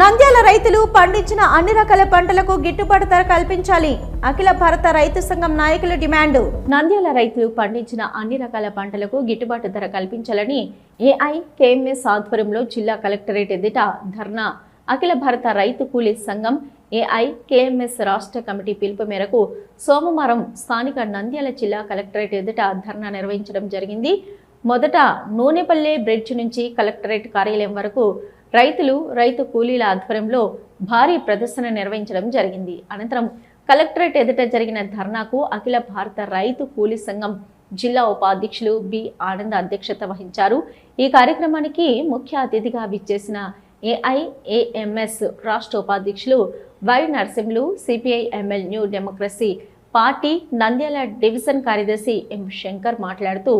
నంద్యాల రైతులు పండించిన అన్ని రకాల పంటలకు గిట్టుబాటు ధర కల్పించాలి. అఖిల భారత రైతు సంఘం నాయకుల డిమాండ్. నంద్యాల రైతులు పండించిన అన్ని రకాల పంటలకు గిట్టుబాటు ధర కల్పించాలని ఏఐ కేఎంఎస్ ఆధ్వర్యంలో జిల్లా కలెక్టరేట్ ఎదుట ధర్నా. అఖిల భారత రైతు కూలీ సంఘం ఏఐ కేఎంఎస్ రాష్ట్ర కమిటీ పిలుపు మేరకు సోమవారం స్థానిక నంద్యాల జిల్లా కలెక్టరేట్ ఎదుట ధర్నా నిర్వహించడం జరిగింది. మొదట నూనెపల్లె బ్రిడ్జ్ నుంచి కలెక్టరేట్ కార్యాలయం వరకు రైతులు రైతు కూలీల ఆధ్వర్యంలో భారీ ప్రదర్శన నిర్వహించడం జరిగింది. అనంతరం కలెక్టరేట్ ఎదుట జరిగిన ధర్నాకు అఖిల భారత రైతు కూలీ సంఘం జిల్లా ఉపాధ్యక్షులు బి ఆనంద్ అధ్యక్షత వహించారు. ఈ కార్యక్రమానికి ముఖ్య అతిథిగా విచ్చేసిన ఏఐఏఎంఎస్ రాష్ట్ర ఉపాధ్యక్షులు Y Narasimhulu CPI ML new democracy party Nandyal division కార్యదర్శి ఎం శంకర్ మాట్లాడుతూ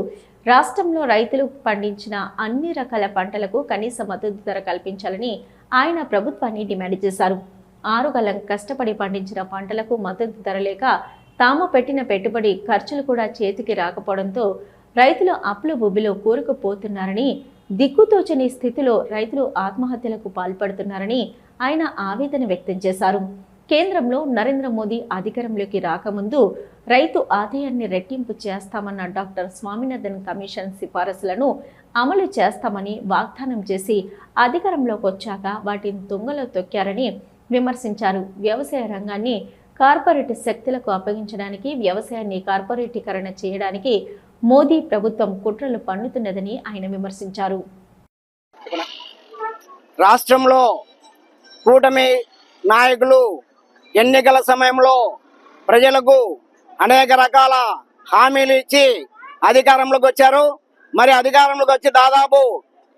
రాష్ట్రంలో రైతులు పండించిన అన్ని రకాల పంటలకు కనీస మద్దతు ధర కల్పించాలని ఆయన ప్రభుత్వాన్ని డిమాండ్ చేశారు. ఆరుగలం కష్టపడి పండించిన పంటలకు మద్దతు ధర లేక తాము పెట్టిన పెట్టుబడి ఖర్చులు కూడా చేతికి రాకపోవడంతో రైతులు అప్పుల బుబ్బిలో కూరుకుపోతున్నారని దిక్కుతోచని స్థితిలో రైతులు ఆత్మహత్యలకు పాల్పడుతున్నారని ఆయన ఆవేదన వ్యక్తం చేశారు. కేంద్రంలో నరేంద్ర మోదీ అధికారంలోకి రాకముందు రైతు ఆదాయాన్ని రెట్టింపు చేస్తామన్న డాక్టర్ స్వామినాథన్ కమిషన్ సిఫారసులను అమలు చేస్తామని వాగ్దానం చేసి అధికారంలోకి వచ్చాక వాటిని తుంగలో తొక్కారని విమర్శించారు. వ్యవసాయ రంగాన్ని కార్పొరేట్ శక్తులకు అప్పగించడానికి వ్యవసాయాన్ని కార్పొరేటీకరణ చేయడానికి మోదీ ప్రభుత్వం కుట్రలు పన్నుతున్నదని ఆయన విమర్శించారు. రాష్ట్రంలో కూటమి నాయకులు ఎన్నికల సమయంలో ప్రజలకు అనేక రకాల హామీలు ఇచ్చి అధికారంలోకి వచ్చారు. మరి అధికారంలోకి వచ్చి దాదాపు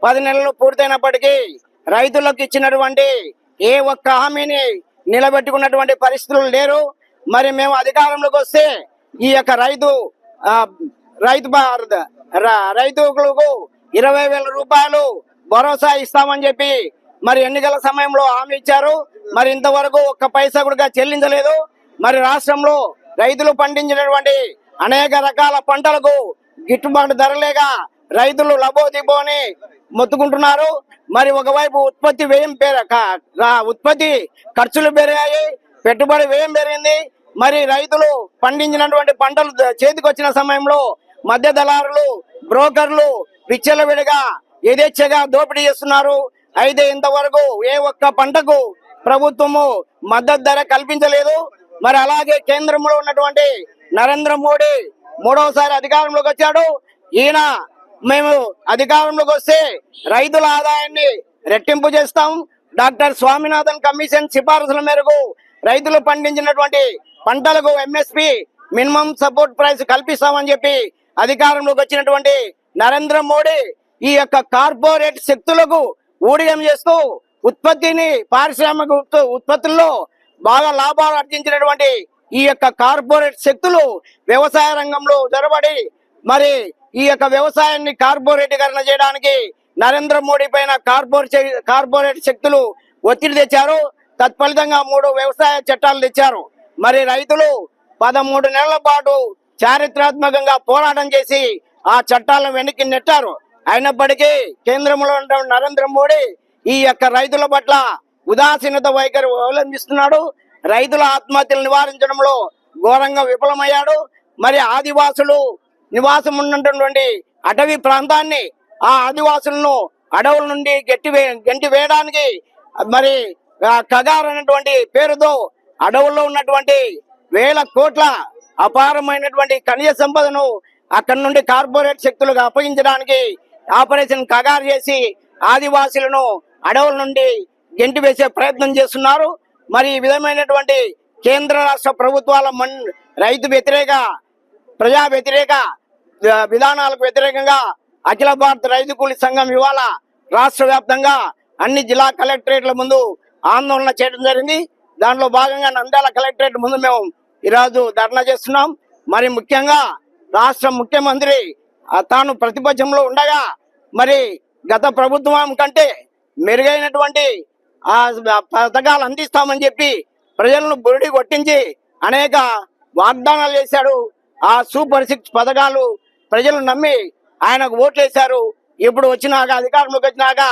పది నెలలు పూర్తయినప్పటికీ రైతులకు ఇచ్చినటువంటి ఏ ఒక్క హామీని నిలబెట్టుకున్నటువంటి పరిస్థితులు లేరు. మరి మేము అధికారంలోకి వస్తే ఈ యొక్క రైతు రైతు రైతులకు ఇరవై వేల రూపాయలు భరోసా ఇస్తామని చెప్పి మరి ఎన్నికల సమయంలో హామీ ఇచ్చారు. మరి ఇంతవరకు ఒక్క పైసా కూడా చెల్లించలేదు. మరి రాష్ట్రంలో రైతులు పండించినటువంటి అనేక రకాల పంటలకు గిట్టుబాటు ధరలేక రైతులు లబోదిబోని మొత్తుకుంటున్నారు. మరి ఒకవైపు ఉత్పత్తి వ్యయం ఉత్పత్తి ఖర్చులు పెరిగాయి పెట్టుబడి వ్యయం పెరిగింది. మరి రైతులు పండించినటువంటి పంటలు చేతికొచ్చిన సమయంలో మధ్య దళారులు బ్రోకర్లు విచ్చలవిడిగా యథేచ్ఛగా దోపిడీ చేస్తున్నారు. అయితే ఇంతవరకు ఏ ఒక్క పంటకు ప్రభుత్వము మద్దతు ధర కల్పించలేదు. మరి అలాగే కేంద్రంలో ఉన్నటువంటి నరేంద్ర మోడీ మూడవసారి అధికారంలోకి వచ్చాడు. ఈయన మేము అధికారంలోకి వస్తే రైతుల ఆదాయాన్ని రెట్టింపు చేస్తాం. డాక్టర్ స్వామినాథన్ కమిషన్ సిఫార్సుల మేరకు రైతులు పండించినటువంటి పంటలకు ఎంఎస్పి మినిమం సపోర్ట్ ప్రైస్ కల్పిస్తామని చెప్పి అధికారంలోకి వచ్చినటువంటి నరేంద్ర మోడీ ఈ యొక్క కార్పొరేట్ శక్తులకు ఊడిగం చేస్తూ ఉత్పత్తిని పారిశ్రామిక ఉత్ప- ఉత్పత్తుల్లో బాగా లాభాలు ఆర్జించినటువంటి ఈ యొక్క కార్పొరేట్ శక్తులు వ్యవసాయ రంగంలో జొరబడి మరి ఈ యొక్క వ్యవసాయాన్ని కార్పొరేటీకరణ చేయడానికి నరేంద్ర మోడీ పైన కార్పొరేట్ కార్పొరేట్ శక్తులు ఒత్తిడి తెచ్చారు. తత్ఫలితంగా మూడు వ్యవసాయ చట్టాలు తెచ్చారు. మరి రైతులు పదమూడు నెలల పాటు చారిత్రాత్మకంగా పోరాటం చేసి ఆ చట్టాలను వెనక్కి నెట్టారు. అయినప్పటికీ కేంద్రంలో ఉన్న నరేంద్ర మోడీ ఈ యొక్క రైతుల పట్ల ఉదాసీనత వైఖరి అవలంబిస్తున్నాడు. రైతుల ఆత్మహత్యలు నివారించడంలో ఘోరంగా విఫలమయ్యాడు. మరి ఆదివాసులు నివాసం ఉన్నటువంటి అటవీ ప్రాంతాన్ని ఆ ఆదివాసులను అడవుల నుండి గట్టి వే గంటి వేయడానికి మరి కగార్ అనేటువంటి పేరుతో అడవుల్లో ఉన్నటువంటి వేల కోట్ల అపారమైనటువంటి ఖనిజ సంపదను అక్కడి నుండి కార్పొరేట్ శక్తులకు అప్పగించడానికి ఆపరేషన్ కగార్ చేసి ఆదివాసులను అడవుల నుండి గెంటి వేసే ప్రయత్నం చేస్తున్నారు. మరి ఈ విధమైనటువంటి కేంద్ర రాష్ట్ర ప్రభుత్వాల మన్ రైతు వ్యతిరేక ప్రజా వ్యతిరేక విధానాలకు వ్యతిరేకంగా అఖిల భారత రైతు కూలీ సంఘం ఇవాళ రాష్ట్ర వ్యాప్తంగా అన్ని జిల్లా కలెక్టరేట్ల ముందు ఆందోళన చేయడం జరిగింది. దాంట్లో భాగంగా నంద్యాల కలెక్టరేట్ ముందు మేము ఈరోజు ధర్నా చేస్తున్నాం. మరి ముఖ్యంగా రాష్ట్ర ముఖ్యమంత్రి తాను ప్రతిపక్షంలో ఉండగా మరి గత ప్రభుత్వం కంటే మెరుగైనటువంటి ఆ పథకాలు అందిస్తామని చెప్పి ప్రజలను బురిడి కొట్టించి అనేక వాగ్దానాలు చేశాడు ఆ సూపర్ సిక్స్ పథకాలు ప్రజలు నమ్మి ఆయనకు ఓట్లేశారు. ఇప్పుడు వచ్చినాక అధికారంలోకి వచ్చినాక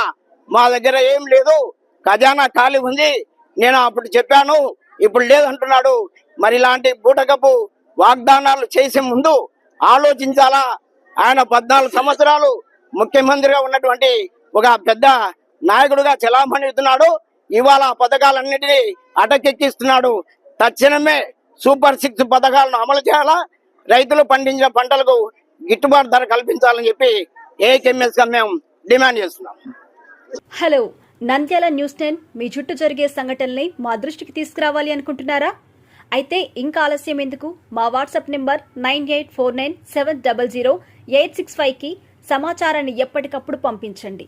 మా దగ్గర ఏం లేదు. ఖజానా ఖాళీ ఉంది. నేను అప్పుడు చెప్పాను. ఇప్పుడు లేదంటున్నాడు. మరి ఇలాంటి బూటకపు వాగ్దానాలు చేసే ముందు ఆలోచించాలా? ఆయన పద్నాలుగు సంవత్సరాలు ముఖ్యమంత్రిగా ఉన్నటువంటి ఒక పెద్ద నాయకుడుగా చెలామణిస్తున్నాడు ఇవాళ ఆ పథకాలన్నిటినీ అటకెక్కిస్తున్నాడు. తక్షణమే సూపర్ సిక్స్ పథకాలను అమలు చేయాలా? రైతులు పండించిన పంటలకు గిట్టుబాటు ధర కల్పించాలని చెప్పి ఏకెంఎస్గా మేము డిమాండ్ చేస్తున్నాం. హలో నంద్యాల న్యూస్ టెన్ మీ చుట్టూ జరిగే సంఘటనల్ని మా దృష్టికి తీసుకురావాలి అనుకుంటున్నారా? అయితే ఇంకా ఆలస్యం ఎందుకు? మా WhatsApp number nine eight four nine seven double zero eight six ఫైవ్కి సమాచారాన్ని ఎప్పటికప్పుడు పంపించండి.